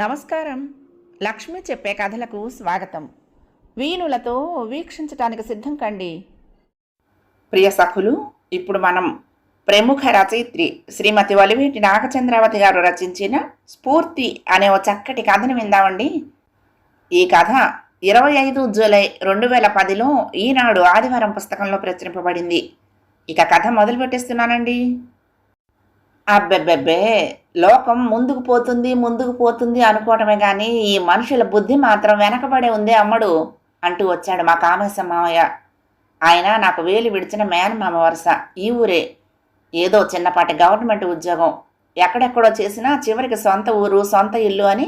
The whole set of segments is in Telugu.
నమస్కారం. లక్ష్మి చెప్పే కథలకు స్వాగతం. వీణులతో వీక్షించటానికి సిద్ధం కండి. ప్రియ సఖులు ఇప్పుడు మనం ప్రముఖ రచయిత్రి శ్రీమతి వలివేటి నాగచంద్రావతి గారు రచించిన స్ఫూర్తి అనే ఓ చక్కటి కథను విందామండి. ఈ కథ ఇరవై ఐదు జూలై రెండు వేల పదిలో ఈనాడు ఆదివారం పుస్తకంలో ప్రచురింపబడింది. ఇక కథ మొదలు పెట్టేస్తున్నానండి అబ్బెబ్బెబ్బే లోకం ముందుకు పోతుంది ముందుకు పోతుంది అనుకోవటమే కానీ ఈ మనుషుల బుద్ధి మాత్రం వెనకబడే ఉంది అమ్మడు అంటూ వచ్చాడు మా కామేశ మామయ్య ఆయన నాకు వేలు విడిచిన మేనమామ వరుస. ఈ ఊరే. ఏదో చిన్నపాటి గవర్నమెంట్ ఉద్యోగం. ఎక్కడెక్కడో చేసినా చివరికి సొంత ఊరు సొంత ఇల్లు అని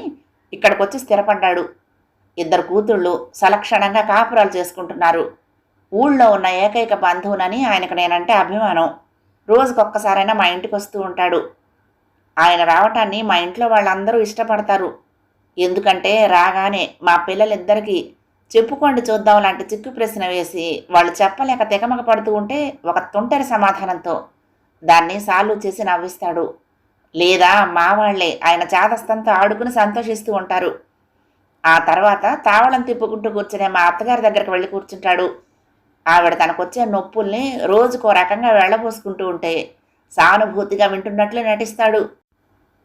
ఇక్కడికొచ్చి స్థిరపడ్డాడు. ఇద్దరు కూతుళ్ళు సలక్షణంగా కాపురాలు చేసుకుంటున్నారు. ఊళ్ళో ఉన్న ఏకైక బంధువునని ఆయనకు నేనంటే అభిమానం. రోజుకొక్కసారైనా మా ఇంటికి వస్తూ ఉంటాడు. ఆయన రావటాన్ని మా ఇంట్లో వాళ్ళందరూ ఇష్టపడతారు. ఎందుకంటే రాగానే మా పిల్లలిద్దరికీ చెప్పుకోండి చూద్దాం లాంటి చిక్కు ప్రశ్న వేసి వాళ్ళు చెప్పలేక తెగమగ పడుతూ ఉంటే ఒక తుంటరి సమాధానంతో దాన్ని సాల్వ్ చేసి నవ్విస్తాడు. లేదా మా వాళ్ళే ఆయన చాదస్తంతో ఆడుకుని సంతోషిస్తూ ఉంటారు. ఆ తర్వాత తావళం తిప్పుకుంటూ కూర్చునే మా అత్తగారి దగ్గరికి వెళ్ళి కూర్చుంటాడు. ఆవిడ తనకొచ్చే నొప్పుల్ని రోజుకో రకంగా వెళ్ళబోసుకుంటూ ఉంటే సానుభూతిగా వింటున్నట్లు నటిస్తాడు.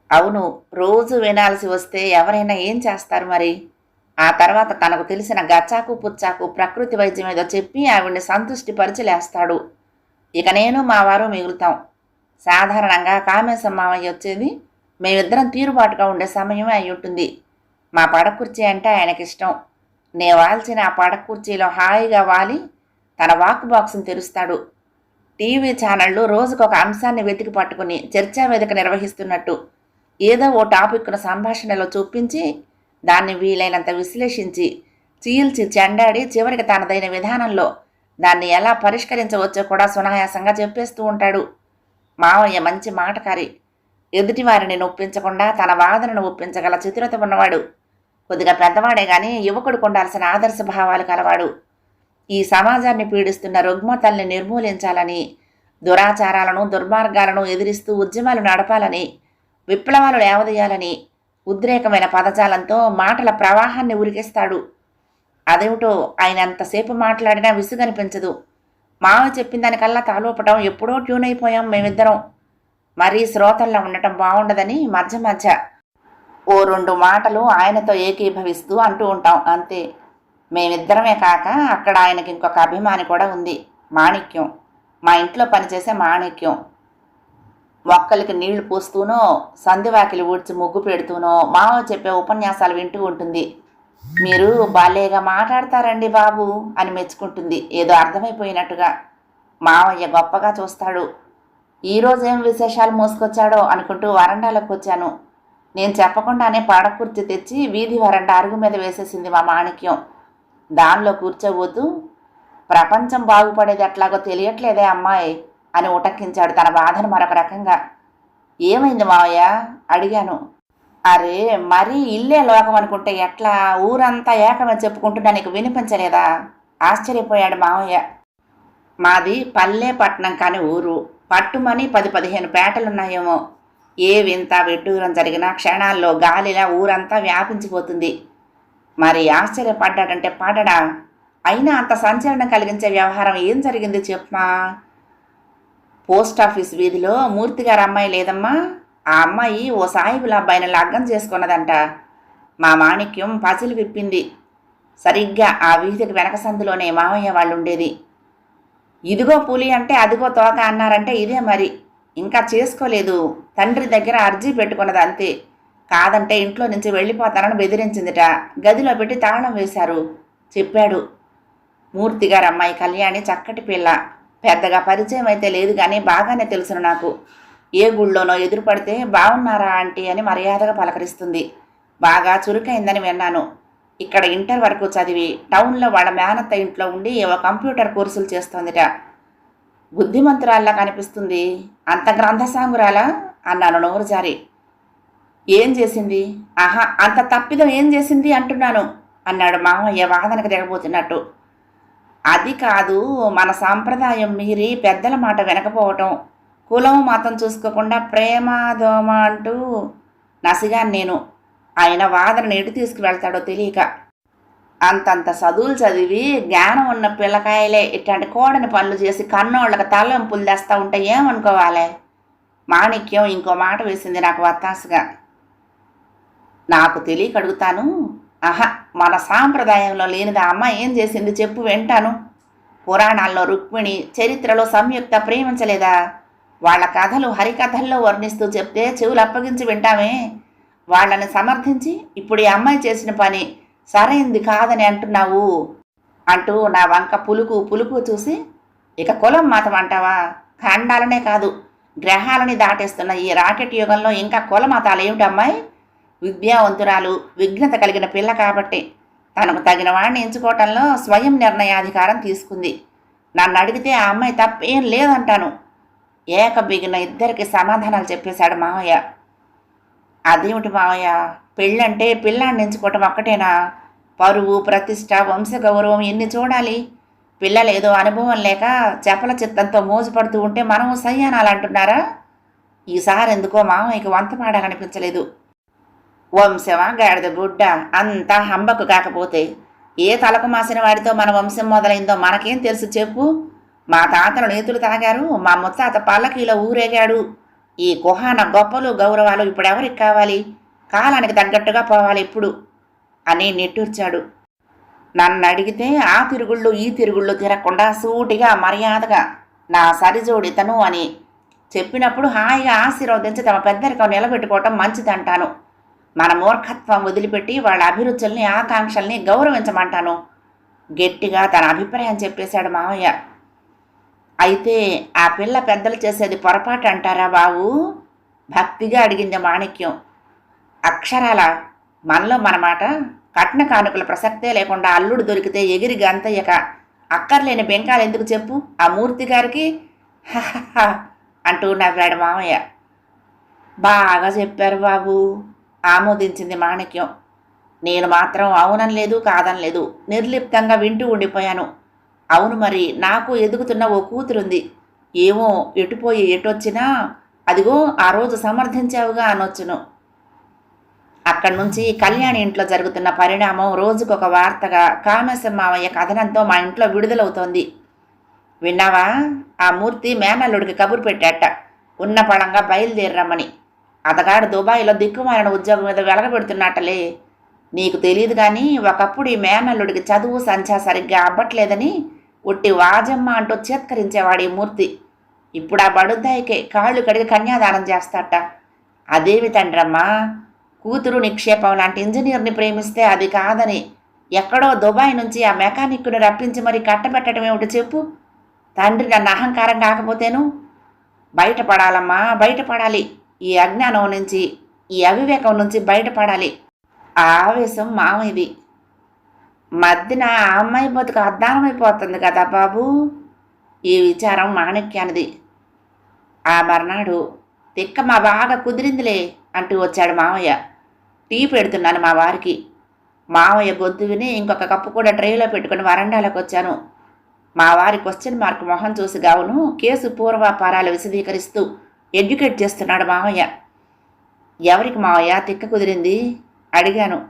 అవును రోజు వినాల్సి వస్తే ఎవరైనా ఏం చేస్తారు మరి? ఆ తర్వాత తనకు తెలిసిన గచ్చాకు పుచ్చాకు ప్రకృతి వైద్యం ఏదో చెప్పి ఆవిడ్ని సంతృష్టి పరిచిలేస్తాడు ఇక నేను మా వారు మిగులుతాం. సాధారణంగా కామేశం మామయ్య వచ్చేది మేమిద్దరం తీరుబాటుగా ఉండే సమయమే అయి ఉంటుంది మా పడకుర్చీ అంటే ఆయనకిష్టం. నే వాల్చిన ఆ పడకుర్చీలో హాయిగా వాలి తన వాక్ బాక్స్ను తెరుస్తాడు. టీవీ ఛానళ్ళు రోజుకొక అంశాన్ని వెతికి పట్టుకుని చర్చా వేదిక నిర్వహిస్తున్నట్టు. ఏదో ఓ టాపిక్ను సంభాషణలో చూపించి దాన్ని వీలైనంత విశ్లేషించి చీల్చి చెండాడి చివరికి తనదైన విధానంలో దాన్ని ఎలా పరిష్కరించవచ్చో కూడా సునాయాసంగా చెప్పేస్తూ ఉంటాడు. మావయ్య మంచి మాటకారి. ఎదుటివారిని నొప్పించకుండా తన వాదనను ఒప్పించగల చతురత ఉన్నవాడు. కొద్దిగా పెద్దవాడే కానీ యువకుడికి ఉండాల్సిన ఆదర్శ భావాలు కలవాడు. ఈ సమాజాన్ని పీడిస్తున్న రుగ్మతల్ని నిర్మూలించాలని దురాచారాలను దుర్మార్గాలను ఎదిరిస్తూ ఉద్యమాలు నడపాలని విప్లవాలు లేవదీయాలని ఉద్రేకమైన పదజాలంతో మాటల ప్రవాహాన్ని ఉరికిస్తాడు. అదేమిటో ఆయన ఎంతసేపు మాట్లాడినా విసుగనిపించదు. మావ చెప్పిన దానికల్లా తాలోపటం ఎప్పుడో ట్యూన్ అయిపోయాం మేమిద్దరం. మరీ శ్రోతల్లో ఉండటం బాగుండదని మధ్య మధ్య ఓ రెండు మాటలు ఆయనతో ఏకీభవిస్తూ అంటూ ఉంటాం అంతే. మేమిద్దరమే కాక అక్కడ ఆయనకి ఇంకొక అభిమాని కూడా ఉంది మాణిక్యం. మా ఇంట్లో పనిచేసే మాణిక్యం. మొక్కలకి నీళ్ళు పూస్తూనో సంధివాకిలి ఊడ్చి ముగ్గు పెడుతూనో మావ చెప్పే ఉపన్యాసాలు వింటూ ఉంటుంది. మీరు బాలేగా మాట్లాడతారండి బాబు అని మెచ్చుకుంటుంది. ఏదో అర్థమైపోయినట్టుగా. మావయ్య గొప్పగా చూస్తాడు. ఈరోజు ఏం విశేషాలు మోసుకొచ్చాడో అనుకుంటూ వరండాలోకి వచ్చాను. నేను చెప్పకుండానే పాడకుర్చీ తెచ్చి వీధి వరండా అరుగు మీద వేసేసింది మా మాణిక్యం. దానిలో కూర్చోబోతూ ప్రపంచం బాగుపడేది ఎట్లాగో తెలియట్లేదే అమ్మాయి అని ఉటక్కించాడు తన బాధను మరొక రకంగా. ఏమైంది మావయ్య? అడిగాను. అరే మరీ ఇల్లే లోకం అనుకుంటే ఎట్లా? ఊరంతా ఏకమని చెప్పుకుంటున్నా నీకు వినిపించలేదా? ఆశ్చర్యపోయాడు మావయ్య. మాది పల్లె పట్నం కాని ఊరు. పట్టుమని పది పదిహేను పేటలున్నాయేమో. ఏ వింత విడ్డూరం జరిగినా క్షణాల్లో గాలిలా ఊరంతా వ్యాపించిపోతుంది. మరి ఆశ్చర్యపడ్డాడంటే పాడడా? అయినా అంత సంచలనం కలిగించే వ్యవహారం ఏం జరిగింది చెప్పమా? పోస్ట్ ఆఫీస్ వీధిలో మూర్తిగారు అమ్మాయి లేదమ్మా. ఆ అమ్మాయి ఓ సాహిబుల అబ్బాయిని లగ్గం చేసుకున్నదంట. మా మాణిక్యం పసిలు విప్పింది. సరిగ్గా ఆ వీధికి వెనక సందులోనే మామయ్య వాళ్ళు ఉండేది ఇదిగో పులి అంటే అదిగో తోక అన్నారంటే ఇదే మరి. ఇంకా చేసుకోలేదు. తండ్రి దగ్గర అర్జీ పెట్టుకున్నది అంతే కాదంటే ఇంట్లో నుంచి వెళ్ళిపోతానని బెదిరించిందిట. గదిలో పెట్టి తాళం వేశారు. చెప్పాడు. మూర్తిగారు అమ్మాయి కళ్యాణి చక్కటి పిల్ల. పెద్దగా పరిచయం అయితే లేదు కానీ బాగానే తెలుసును నాకు. ఏ గుళ్ళోనో ఎదురుపడితే బాగున్నారా ఆంటీ అని మర్యాదగా పలకరిస్తుంది. బాగా చురుకైందని విన్నాను. ఇక్కడ ఇంటర్ వరకు చదివి టౌన్లో వాళ్ళ మేనత్త ఇంట్లో ఉండి ఏవో కంప్యూటర్ కోర్సులు చేస్తోందిట. బుద్ధిమంతురాల్లా కనిపిస్తుంది. అంత గ్రంథసాంగురాలా? అన్నాను నోరు జారి. ఏం చేసింది? ఆహా అంత తప్పిదం ఏం చేసింది అంటున్నాను అన్నాడు మామయ్య వాదనకు దిగబోతున్నట్టు అది కాదు మన సాంప్రదాయం మీరి పెద్దల మాట వినకపోవటం. కులం మతం చూసుకోకుండా ప్రేమ దోమ అంటూ నసిగాను నేను. ఆయన వాదనను ఎటు తీసుకువెళ్తాడో తెలియక. అంతంత చదువులు చదివి జ్ఞానం ఉన్న పిల్లకాయలే. ఇట్లాంటి కోడని పనులు చేసి కన్నోళ్ళకి తలంపులు తెస్తా ఉంటే ఏమనుకోవాలి? మాణిక్యం ఇంకో మాట వేసింది నాకు వత్తాసుగా. నాకు తెలియక అడుగుతాను ఆహా మన సాంప్రదాయంలో లేనిది అమ్మ అమ్మాయి ఏం చేసింది చెప్పు వింటాను. పురాణాల్లో రుక్మిణి చరిత్రలో సంయుక్త ప్రేమించలేదా? వాళ్ళ కథలు హరికథల్లో వర్ణిస్తూ చెప్తే చెవులు అప్పగించి వింటామే. వాళ్ళని సమర్థించి ఇప్పుడు ఈ అమ్మాయి చేసిన పని సరైంది కాదని అంటున్నావు అంటూ నా వంక పులుకు పులుకు చూసి ఇక కులం మతం అంటావా? ఖండాలనే కాదు. గ్రహాలని దాటేస్తున్న ఈ రాకెట్ యుగంలో ఇంకా కుల మతాలు ఏమిటమ్మాయి విద్యావంతురాలు విఘ్నత కలిగిన పిల్ల కాబట్టి తనకు తగిన వాడిని ఎంచుకోవటంలో స్వయం నిర్ణయాధికారం తీసుకుంది. నన్ను అడిగితే ఆ అమ్మాయి తప్పేం లేదంటాను. ఏకబిగిన ఇద్దరికి సమాధానాలు చెప్పేశాడు మావయ్య. అదేమిటి మావయ్య? పెళ్ళంటే పిల్లాన్ని ఎంచుకోవటం ఒక్కటేనా? పరువు ప్రతిష్ట వంశ గౌరవం ఎన్ని చూడాలి? పిల్లలు ఏదో అనుభవం లేక చెప్పల చిత్తంతో మోజుపడుతూ ఉంటే మనము సయ్యానాలంటున్నారా ఈసారి ఎందుకో మామయ్యకి వంత పాడాలనిపించలేదు వంశమా? గాడిద గుడ్డ? అంతా హంబకు కాకపోతే ఏ తలకు మాసిన వాడితో మన వంశం మొదలైందో మనకేం తెలుసు చెప్పు. మా తాతను నేతులు తాగారు మా ముత్తాత పల్లకీలో ఊరేగాడు. ఈ కుహాన గొప్పలు గౌరవాలు ఇప్పుడు ఎవరికి కావాలి? కాలానికి తగ్గట్టుగా పోవాలి ఇప్పుడు అని నిట్టూర్చాడు. నన్ను అడిగితే ఆ తిరుగుళ్ళు ఈ తిరుగుళ్ళు తిరగకుండా సూటిగా మర్యాదగా నా సరిజోడితను అని చెప్పినప్పుడు హాయిగా ఆశీర్వదించి తమ పెద్దరికం నిలబెట్టుకోవటం మంచిదంటాను. మన మూర్ఖత్వం వదిలిపెట్టి వాళ్ళ అభిరుచుల్ని ఆకాంక్షల్ని గౌరవించమంటాను. గట్టిగా తన అభిప్రాయం చెప్పేశాడు మావయ్య. అయితే ఆ పిల్ల పెద్దలు చేసేది పొరపాటు అంటారా బాబు భక్తిగా అడిగింది మాణిక్యం. అక్షరాల? మనలో మన మాట? కట్న కానుకల ప్రసక్తే లేకుండా అల్లుడు దొరికితే ఎగిరి గంతయ్యక అక్కర్లేని బెంకాలు ఎందుకు చెప్పు? ఆ మూర్తి గారికి? అంటూ నవ్వాడు మామయ్య బాగా చెప్పారు బాబు. ఆమోదించింది మాణిక్యం. నేను మాత్రం అవుననలేదు కాదనలేదు లేదు. నిర్లిప్తంగా వింటూ ఉండిపోయాను. అవును మరి నాకు ఎదుగుతున్న ఓ కూతురుంది. ఏమో ఎటుపోయి ఎటొచ్చినా అదిగో ఆ రోజు సమర్థించావుగా అనొచ్చును. అక్కడి నుంచి కళ్యాణి ఇంట్లో జరుగుతున్న పరిణామం రోజుకొక వార్తగా కామేశ్వర మావయ్య కథనంతో మా ఇంట్లో విడుదలవుతోంది. విన్నావా? ఆ మూర్తి మేనల్లుడికి కబురు పెట్టాట. ఉన్న పళంగా బయలుదేరమ్మని అతగాడు దుబాయ్లో దిక్కుమాలిన ఉద్యోగం మీద వెలగబెడుతున్నట్టలే. నీకు తెలియదు కానీ ఒకప్పుడు ఈ మేనల్లుడికి చదువు సంచా సరిగ్గా అవ్వట్లేదని ఉట్టి వాజమ్మ అంటూ చేత్కరించేవాడు ఈ మూర్తి. ఇప్పుడు ఆ బడుద్దాయికే కాళ్ళు కడిగి కన్యాదానం చేస్తాట. అదేమి తండ్రమ్మా? కూతురు నిక్షేపం లాంటి ఇంజనీర్ని ప్రేమిస్తే అది కాదని ఎక్కడో దుబాయ్ నుంచి ఆ మెకానిక్ను రప్పించి మరి కట్టబెట్టడం ఏమిటి చెప్పు? తండ్రి నన్ను అహంకారం కాకపోతేను? బయటపడాలమ్మా బయటపడాలి. ఈ అజ్ఞానం నుంచి ఈ అవివేకం నుంచి బయటపడాలి. ఆ ఆవేశం మామయ్యది మధ్యన ఆ అమ్మాయి బతుకు అద్దానమైపోతుంది కదా బాబు? ఈ విచారం మాణిక్యానిది. ఆ మర్నాడు తిక్క మా బాగా కుదిరిందిలే అంటూ వచ్చాడు మామయ్య. టీ పెడుతున్నాను మా వారికి. మామయ్య గొంతు విని ఇంకొక కప్పు కూడా ట్రైలో పెట్టుకుని వరండాలోకి వచ్చాను. మా వారి క్వశ్చన్ మార్క్ మొహం చూసి గావును కేసు పూర్వాపారాలు విశదీకరిస్తూ ఎడ్యుకేట్ చేస్తున్నాడు మామయ్య. ఎవరికి మావయ్య తిక్క కుదిరింది? అడిగాను.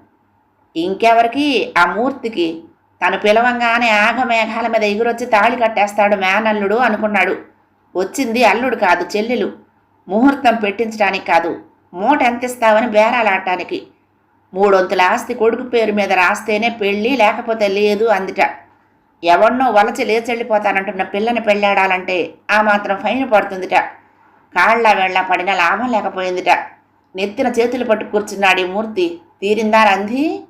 ఇంకెవరికి? ఆ మూర్తికి. తను పిలవంగానే ఆగమేఘాల మీద ఎగురొచ్చి తాళి కట్టేస్తాడు మేనల్లుడు అనుకున్నాడు. వచ్చింది అల్లుడు కాదు చెల్లెలు. ముహూర్తం పెట్టించడానికి కాదు. మూట ఎంత ఇస్తావని బేరాలాడటానికి మూడొంతుల ఆస్తి కొడుకు పేరు మీద రాస్తేనే పెళ్ళి లేకపోతే లేదు అందిట. ఎవన్నో వలచి లేచెళ్ళిపోతానంటున్న పిల్లని పెళ్ళాడాలంటే ఆ మాత్రం ఫైన్ పడుతుందిట. కాళ్ళ వెళ్ళ పడిన లాభం లేకపోయిందిట. నెత్తిన చేతులు పట్టు కూర్చున్నాడు ఈ మూర్తి. తీరిందా రంధి?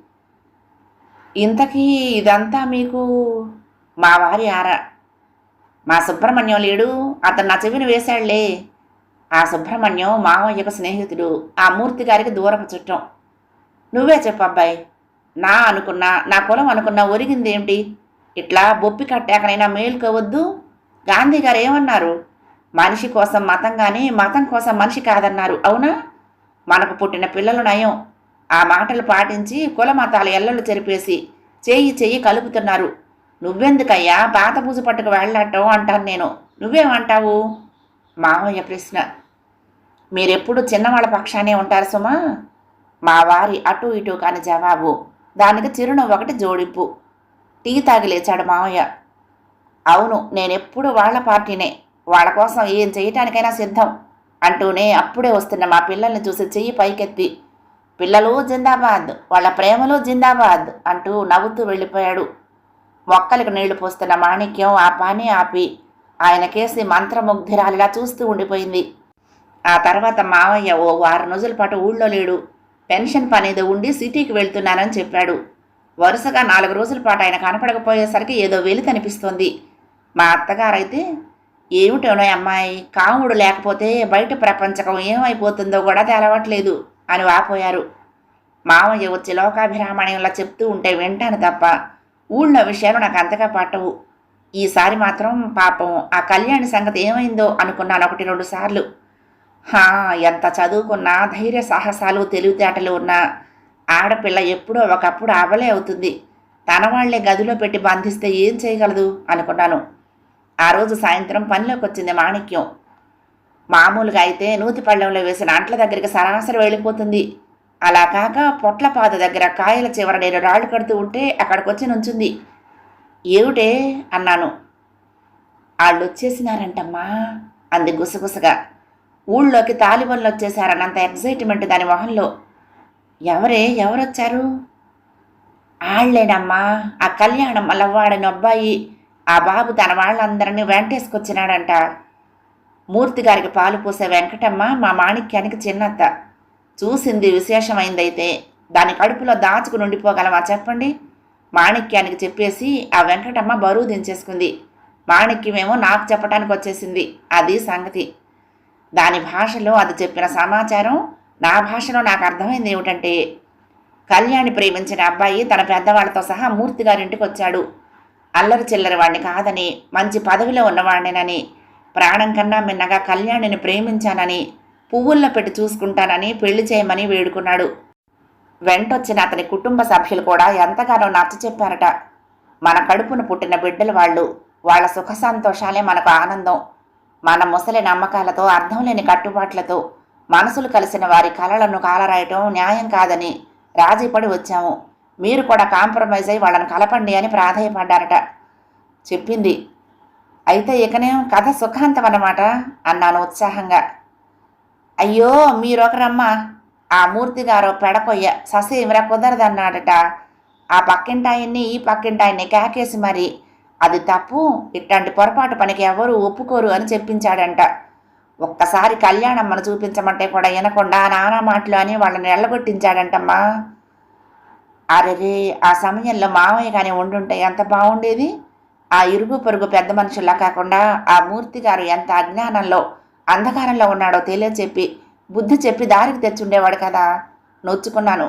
ఇంతకీ ఇదంతా మీకు మా వారి ఆరా. మా సుబ్రహ్మణ్యం లేడు. అతను నా చెవిని వేశాడులే ఆ సుబ్రహ్మణ్యం మామయ్యకు స్నేహితుడు. ఆ మూర్తి గారికి దూరపు చుట్టం. నువ్వే చెప్పు అబ్బాయి. నా అనుకున్నా నా కులం అనుకున్నా ఒరిగింది ఏంటి ఇట్లా బొప్పి కట్టాకనైనా మేలుకోవద్దు? గాంధీ గారు ఏమన్నారు? మనిషి కోసం మతం కానీ మతం కోసం మనిషి కాదన్నారు. అవునా? మనకు పుట్టిన పిల్లలు నయం. ఆ మాటలు పాటించి కుల మతాల ఎల్లలు చెరిపేసి చేయి చెయ్యి కలుపుతున్నారు. నువ్వెందుకయ్యా? పాత పూజ పట్టుకు వెళ్ళటం అంటాను నేను. నువ్వేమంటావు? మామయ్య ప్రశ్న. మీరెప్పుడు చిన్నవాళ్ళ పక్షానే ఉంటారు సుమా? మా వారి అటు ఇటు కాని జవాబు. దానికి చిరునవ్వు ఒకటి జోడింపు. టీ తాగి లేచాడు మావయ్య. అవును నేనెప్పుడు వాళ్ళ పార్టీనే. వాళ్ళ కోసం ఏం చేయటానికైనా సిద్ధం అంటూనే అప్పుడే వస్తున్న మా పిల్లల్ని చూసి చెయ్యి పైకెత్తి పిల్లలు జిందాబాద్ వాళ్ళ ప్రేమలు జిందాబాద్ అంటూ నవ్వుతూ వెళ్ళిపోయాడు. మొక్కలకు నీళ్ళు పోస్తున్న మాణిక్యం ఆ పని ఆపి ఆయన కేసి మంత్రముగ్ధురాలిలా చూస్తూ ఉండిపోయింది. ఆ తర్వాత మావయ్య ఓ వారం రోజుల పాటు ఊళ్ళో లేడు. పెన్షన్ పనేదో ఉండి సిటీకి వెళ్తున్నానని చెప్పాడు. వరుసగా నాలుగు రోజుల పాటు ఆయన కనపడకపోయేసరికి ఏదో వెలి కనిపిస్తోంది. మా అత్తగారైతే ఏమిటోనో అమ్మాయి? కాముడు లేకపోతే బయట ప్రపంచకం ఏమైపోతుందో కూడా తెలవట్లేదు అని వాపోయారు. మామయ్య వచ్చి లోకాభిరామణ్యంలా చెప్తూ ఉంటే వింటాను తప్ప ఊళ్ళో విషయాలు నాకు అంతగా పట్టవు. ఈసారి మాత్రం పాపం ఆ కళ్యాణి సంగతి ఏమైందో అనుకున్నాను ఒకటి రెండు సార్లు. హా ఎంత చదువుకున్నా ధైర్య సాహసాలు తెలివితేటలు ఉన్నా ఆడపిల్ల ఎప్పుడో ఒకప్పుడు అవలే అవుతుంది. తన వాళ్ళే గదిలో పెట్టి బంధిస్తే ఏం చేయగలదు అనుకున్నాను. ఆ రోజు సాయంత్రం పనిలోకి వచ్చింది మాణిక్యం. మామూలుగా అయితే నూతి పళ్ళెంలో వేసిన అంట్ల దగ్గరికి సరాసరి వెళ్ళిపోతుంది. అలా కాక పొట్లపాద దగ్గర కాయల చివర నేను రాళ్ళు కడుతూ ఉంటే అక్కడికి వచ్చి నుంచుంది. ఏమిటే? అన్నాను. వాళ్ళు వచ్చేసినారంటమ్మా అంది గుసగుసగా. ఊళ్ళోకి తాలిబన్లు వచ్చేసారన్నంత ఎగ్జైట్మెంట్ దాని మొహంలో. ఎవరే? ఎవరొచ్చారు? ఆళ్ళేనమ్మా ఆ కళ్యాణం మల్లవాడని అబ్బాయి ఆ బాబు తన వాళ్ళందరినీ వెంటేసుకొచ్చినాడంట. మూర్తి గారికి పాలు పోసే వెంకటమ్మ మా మాణిక్యానికి చిన్నత్త. చూసింది విశేషమైందైతే దాని కడుపులో దాచుకుని ఉండిపోగలమా చెప్పండి? మాణిక్యానికి చెప్పేసి ఆ వెంకటమ్మ బరువు దించేసుకుంది. మాణిక్యమేమో నాకు చెప్పడానికి వచ్చేసింది అది సంగతి. దాని భాషలో అది చెప్పిన సమాచారం నా భాషలో నాకు అర్థమైంది ఏమిటంటే కళ్యాణి ప్రేమించిన అబ్బాయి తన పెద్దవాళ్ళతో సహా మూర్తిగారింటికి వచ్చాడు అల్లరి చిల్లరి వాడిని కాదని మంచి పదవిలో ఉన్నవాడినని ప్రాణం కన్నా మిన్నగా కళ్యాణిని ప్రేమించానని పువ్వుల్లో పెట్టి చూసుకుంటానని పెళ్ళి చేయమని వేడుకున్నాడు. వెంటొచ్చిన అతని కుటుంబ సభ్యులు కూడా ఎంతగానో నచ్చ చెప్పారట. మన కడుపును పుట్టిన బిడ్డలు వాళ్ళు వాళ్ళ సుఖ సంతోషాలే మనకు ఆనందం. మన ముసలి నమ్మకాలతో అర్థం లేని కట్టుబాట్లతో మనసులు కలిసిన వారి కలలను కాలరాయటం న్యాయం కాదని రాజీపడి వచ్చాము. మీరు కూడా కాంప్రమైజ్ అయి వాళ్ళని కలపండి అని ప్రాధాయపడ్డారట. చెప్పింది. అయితే ఇకనే కథ సుఖాంతం అన్నమాట అన్నాను ఉత్సాహంగా. అయ్యో మీరొకరమ్మా. ఆ మూర్తి గారు పెడకొయ్య ససేమిరా కుదరదన్నాడట. ఆ పక్కింటాయన్ని ఈ పక్కింటాయన్ని కేకేసి మరి. అది తప్పు ఇట్లాంటి పొరపాటు పనికి ఎవరు ఒప్పుకోరు అని చెప్పించాడంట. ఒక్కసారి కళ్యాణమ్మను చూపించమంటే కూడా వినకుండా నానా మాటలు అని వాళ్ళని ఎల్లగొట్టించాడంటమ్మా అరెరే ఆ సమయంలో మామయ్య కానీ ఉండుంటే ఎంత బాగుండేది ఆ ఇరుగు పొరుగు పెద్ద మనుషుల్లా కాకుండా ఆ మూర్తి గారు ఎంత అజ్ఞానంలో అంధకారంలో ఉన్నాడో తెలియచెప్పి బుద్ధి చెప్పి దారికి తెచ్చుండేవాడు కదా? నొచ్చుకున్నాను.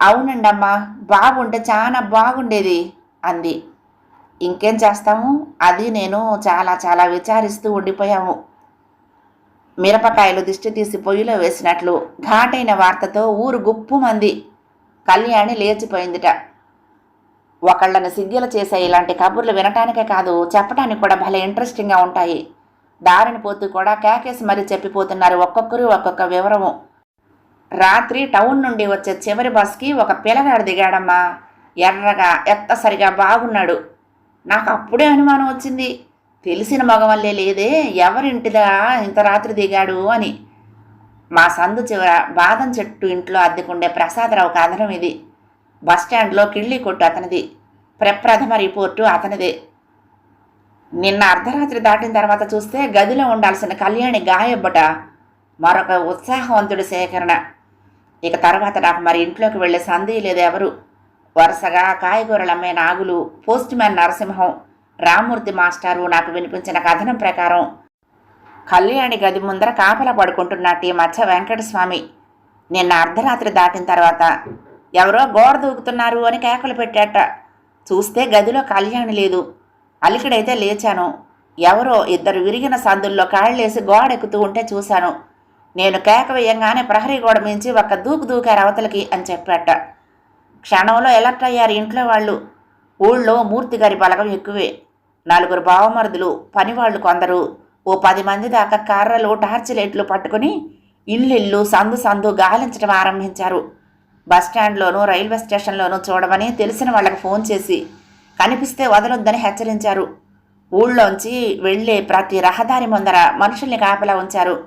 అవునండమ్మా బాగుంటే చాలా బాగుండేది అంది. ఇంకేం చేస్తాము? అది నేను చాలా చాలా విచారిస్తూ ఉండిపోయాము. మిరపకాయలు దిష్టి తీసి పొయ్యిలో వేసినట్లు ఘాటైన వార్తతో ఊరు గుప్పుమంది. కళ్యాణి లేచిపోయిందిట. ఒకళ్ళని సిగ్గులు చేసే ఇలాంటి కబుర్లు వినటానికే కాదు చెప్పడానికి కూడా భలే ఇంట్రెస్టింగ్గా ఉంటాయి. దారిని పోతూ కూడా కేకేసి మరీ చెప్పిపోతున్నారు ఒక్కొక్కరు ఒక్కొక్క వివరము. రాత్రి టౌన్ నుండి వచ్చే చివరి బస్కి ఒక పిల్లగాడు దిగాడమ్మా. ఎర్రగా ఎత్తసరిగా బాగున్నాడు. నాకు అప్పుడే అనుమానం వచ్చింది. తెలిసిన మగవల్లే లేదే ఎవరింటిదా ఇంత రాత్రి దిగాడు అని. మా సందు చివర బాదం చెట్టు ఇంట్లో అద్దెకుండే ప్రసాదరావు కథనం ఇది. బస్టాండ్లో కిళ్ళి కొట్టు అతనిది. ప్రప్రథమ రిపోర్టు అతనిదే. నిన్న అర్ధరాత్రి దాటిన తర్వాత చూస్తే గదిలో ఉండాల్సిన కళ్యాణి గాయబ్బట మరొక ఉత్సాహవంతుడి సేకరణ. ఇక తర్వాత నాకు మరి ఇంట్లోకి వెళ్ళే సంధి లేదు ఎవరు. వరుసగా కాయగూరలు అమ్మే నాగులు పోస్ట్ మ్యాన్ నరసింహం రామ్మూర్తి మాస్టారు నాకు వినిపించిన కథనం ప్రకారం కళ్యాణి గది ముందర కాపల పడుకుంటున్నట్టు ఈ మధ్య వెంకటస్వామి. నిన్న అర్ధరాత్రి దాటిన తర్వాత ఎవరో గోడ దూకుతున్నారు అని కేకలు పెట్టాట. చూస్తే గదిలో కళ్యాణి లేదు. అలికిడైతే లేచాను. ఎవరో ఇద్దరు విరిగిన సందుల్లో కాళ్ళేసి గోడ ఎక్కుతూ ఉంటే చూశాను. నేను కేక వేయంగానే ప్రహరీ గోడ మించి ఒక్క దూకు దూకారు అవతలకి అని చెప్పాట. క్షణంలో ఎలర్ట్ అయ్యారు ఇంట్లో వాళ్ళు. ఊళ్ళో మూర్తి గారి బలగం ఎక్కువే. నలుగురు బావమరుదులు పనివాళ్ళు కొందరు. ఓ పది మంది దాకా కర్రలు టార్చ్ లైట్లు పట్టుకుని ఇల్లు సందు సందు గాలించడం ఆరంభించారు. బస్టాండ్లోనూ రైల్వే స్టేషన్లోనూ చూడమని తెలిసిన వాళ్ళకి ఫోన్ చేసి కనిపిస్తే వదలొద్దని హెచ్చరించారు. ఊళ్ళోంచి వెళ్ళే ప్రతి రహదారి ముందర మనుషుల్ని కాపలా ఉంచారు.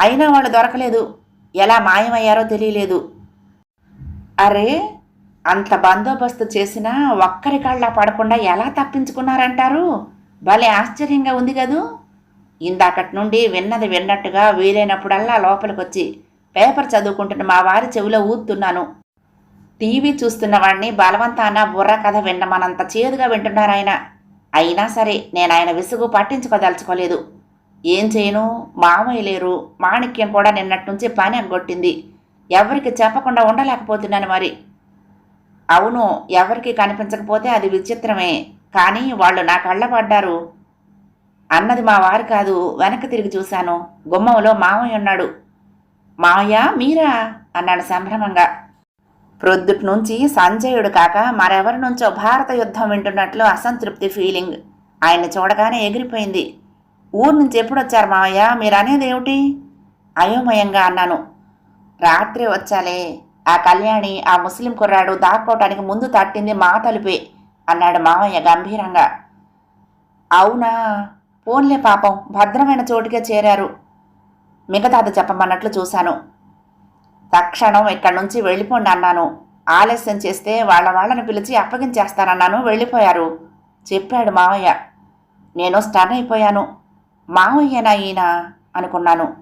అయినా వాళ్ళు దొరకలేదు. ఎలా మాయమయ్యారో తెలియలేదు. అరే అంత బందోబస్తు చేసినా ఒక్కరి కళ్ళ పడకుండా ఎలా తప్పించుకున్నారంటారు? భలే ఆశ్చర్యంగా ఉంది కదూ. ఇందాకటి నుండి విన్నది విన్నట్టుగా వీలైనప్పుడల్లా లోపలికొచ్చి పేపర్ చదువుకుంటున్న మా వారి చెవిలో ఊతున్నాను టీవీ చూస్తున్న వాడిని బలవంతాన బుర్ర కథ విన్నమనంత చేదుగా వింటున్నారాయన అయినా సరే నేను ఆయన విసుగు పట్టించుకోదలుచుకోలేదు. ఏం చేయను? మామయ్య లేరు. మాణిక్యం కూడా నిన్నటి నుంచి పని అగ్గొట్టింది ఎవరికి చెప్పకుండా ఉండలేకపోతున్నాను మరి. అవును ఎవరికి కనిపించకపోతే అది విచిత్రమే. కానీ వాళ్ళు నా కళ్ళ పడ్డారు. అన్నది మా వారు కాదు వెనక్కి తిరిగి చూశాను. గుమ్మంలో మామయ్య ఉన్నాడు. మామయ్య మీరా? అన్నాడు సంభ్రమంగా. ప్రొద్దుటి నుంచి సంజయుడు కాక మరెవరి నుంచో భారత యుద్ధం వింటున్నట్లు అసంతృప్తి ఫీలింగ్. ఆయన్ని చూడగానే ఎగిరిపోయింది. ఊరు నుంచి ఎప్పుడు వచ్చారు మావయ్య? మీరు అనేది ఏమిటి? అయోమయంగా అన్నాను. రాత్రి వచ్చాలే. ఆ కళ్యాణి ఆ ముస్లిం కుర్రాడు దాక్కోవటానికి ముందు తట్టింది మా తలుపే అన్నాడు మావయ్య గంభీరంగా. అవునా? పోన్లే పాపం భద్రమైన చోటుకే చేరారు. మిగతాది చెప్పమన్నట్లు చూశాను. తక్షణం ఇక్కడి నుంచి వెళ్ళిపోండి అన్నాను. ఆలస్యం చేస్తే వాళ్ళ వాళ్ళని పిలిచి అప్పగించేస్తానన్నాను. వెళ్ళిపోయారు. చెప్పాడు మావయ్య. నేను స్టన్ అయిపోయాను. మావయ్యనా ఈయన? అనుకున్నాను.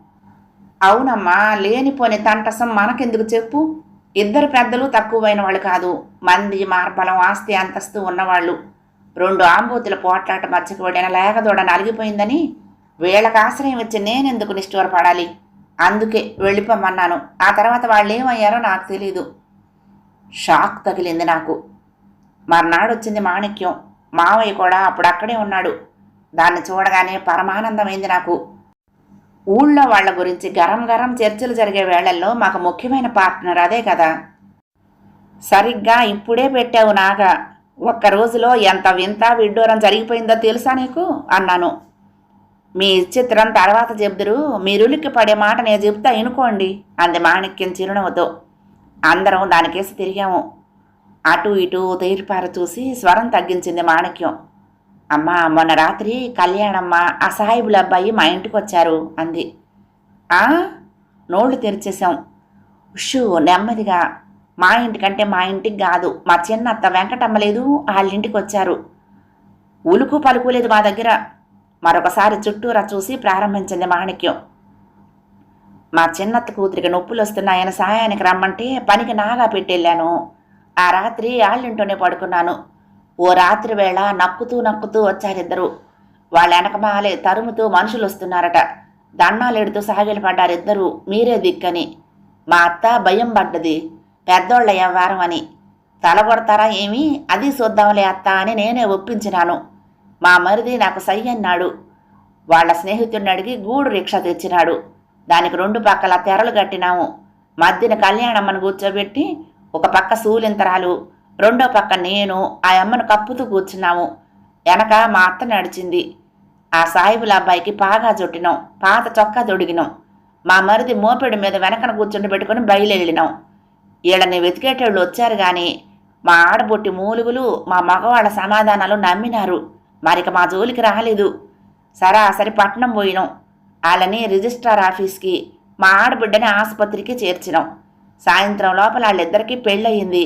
అవునమ్మా లేనిపోని తంటసం మనకెందుకు చెప్పు? ఇద్దరు పెద్దలు తక్కువైన వాళ్ళు కాదు. మంది మార్బలం ఆస్తి అంతస్తు ఉన్నవాళ్ళు. రెండు ఆంబూతుల పోట్లాట మధ్యకు పడిన లేగదోడ నలిగిపోయిందని వీళ్ళకి ఆశ్రయం ఇచ్చి నేనెందుకు నిష్ఠూరపడాలి? అందుకే వెళ్ళిపోమన్నాను. ఆ తర్వాత వాళ్ళు ఏమయ్యారో నాకు తెలీదు. షాక్ తగిలింది నాకు. మర్నాడు వచ్చింది మాణిక్యం. మావయ్య కూడా అప్పుడు అక్కడే ఉన్నాడు. దాన్ని చూడగానే పరమానందమైంది నాకు. ఊళ్ళో వాళ్ళ గురించి గరం గరం చర్చలు జరిగే వేళల్లో మాకు ముఖ్యమైన పార్ట్నర్ అదే కదా. సరిగ్గా ఇప్పుడే పెట్టావు నాగా. ఒక్క రోజులో ఎంత వింత విడ్డూరం జరిగిపోయిందో తెలుసా నీకు? అన్నాను. మీ చిత్రం తర్వాత చెబుదురు మీరులిక్కి పడే మాట నేను చెబుతా ఇనుకోండి అంది మాణిక్యం చిరునవ్వుతో. అందరం దానికేసి తిరిగాము. అటు ఇటు తీర్పార చూసి స్వరం తగ్గించింది మాణిక్యం. అమ్మా మొన్న రాత్రి కళ్యాణమ్మ ఆ సాయిబుల అబ్బాయి మా ఇంటికి వచ్చారు అంది. ఆ? నోళ్ళు తెరిచేశాం. ఉషు నెమ్మదిగా మా ఇంటికంటే మా ఇంటికి కాదు. మా చిన్నత్త వెంకటమ్మ లేదు వాళ్ళ ఇంటికి వచ్చారు. ఉలుకు పలుకులేదు మా దగ్గర. మరొకసారి చుట్టూరా చూసి ప్రారంభించింది మాణిక్యం. మా చిన్నత్త కూతురికి నొప్పులు వస్తున్నాయని సాయానికి రమ్మంటే పనికి నాగా పెట్టెళ్ళాను. ఆ రాత్రి వాళ్ళింటోనే పడుకున్నాను. ఓ రాత్రి వేళ నక్కుతూ నక్కుతూ వచ్చారిద్దరు. వాళ్ళ వెనకమాలే తరుముతూ మనుషులు వస్తున్నారట దండాలెడుతూ సాగిలు ఇద్దరు మీరే దిక్కని. మా అత్త భయం పడ్డది. పెద్దోళ్ళ వ్యవహారం అని. తలగొడతారా ఏమి? అది చూద్దాంలే అత్త అని నేనే ఒప్పించినాను. మా మరిది నాకు సై అన్నాడు వాళ్ళ స్నేహితుడిని అడిగి గూడు రిక్షా తెచ్చినాడు. దానికి రెండు పక్కల తెరలు కట్టినాము. మధ్యన కళ్యాణమ్మను కూర్చోబెట్టి ఒక పక్క సూలింతరాలు రెండో పక్క నేను ఆ అమ్మను కప్పుతూ కూర్చున్నాము. వెనక మా అత్త నడిచింది. ఆ సాయిబుల అబ్బాయికి పాగా చుట్టినాం పాత చొక్కా తొడిగినాం మా మరిది మోపెడు మీద వెనకన కూర్చుండి పెట్టుకుని బయలుదేరినాం వీళ్ళని వెతికేటోళ్ళు వచ్చారు గాని మా ఆడబొట్టి మూలుగులు మా మగవాళ్ళ సమాధానాలు నమ్మినారు. మరిక మా జోలికి రాలేదు. సరాసరి పట్నం పోయినాం. వాళ్ళని రిజిస్ట్రార్ ఆఫీస్కి మా ఆడబిడ్డని ఆసుపత్రికి చేర్చినాం. సాయంత్రం లోపల వాళ్ళిద్దరికీ పెళ్ళయింది.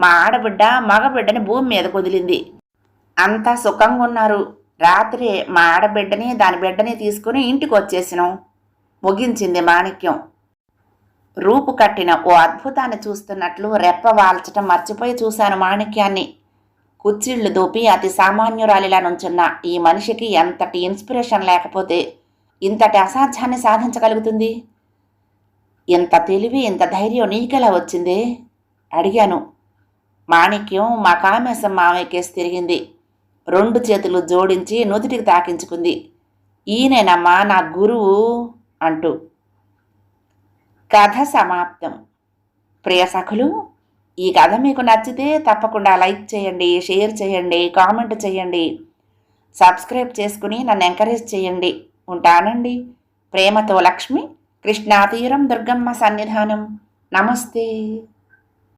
మా ఆడబిడ్డ మగబిడ్డని భూమి మీద కుదిలింది. అంతా సుఖంగా ఉన్నారు రాత్రి మా ఆడబిడ్డని దాని బిడ్డని తీసుకుని ఇంటికి వచ్చేసినాం ముగించింది మాణిక్యం. రూపు కట్టిన ఓ అద్భుతాన్ని చూస్తున్నట్లు రెప్ప వాల్చటం మర్చిపోయి చూశాను మాణిక్యాన్ని. కుచ్చిళ్ళు దూపి అతి సామాన్యురాలిలా నుంచున్న ఈ మనిషికి ఎంతటి ఇన్స్పిరేషన్ లేకపోతే ఇంతటి అసాధ్యాన్ని సాధించగలుగుతుంది? ఇంత తెలివి ఇంత ధైర్యం నీకెలా వచ్చింది? అడిగాను. మాణిక్యం మా కామేశం మామయ్యకేసి తిరిగింది. రెండు చేతులు జోడించి నుదుటికి తాకించుకుంది. ఈయనేనమ్మా నా గురువు అంటూ కథ సమాప్తం. ప్రియ సఖులు ఈ కథ మీకు నచ్చితే తప్పకుండా లైక్ చేయండి షేర్ చేయండి కామెంట్ చేయండి. సబ్స్క్రైబ్ చేసుకుని నన్ను ఎంకరేజ్ చేయండి. ఉంటానండి. ప్రేమతో లక్ష్మి కృష్ణా తీరం దుర్గమ్మ సన్నిధానం. నమస్తే.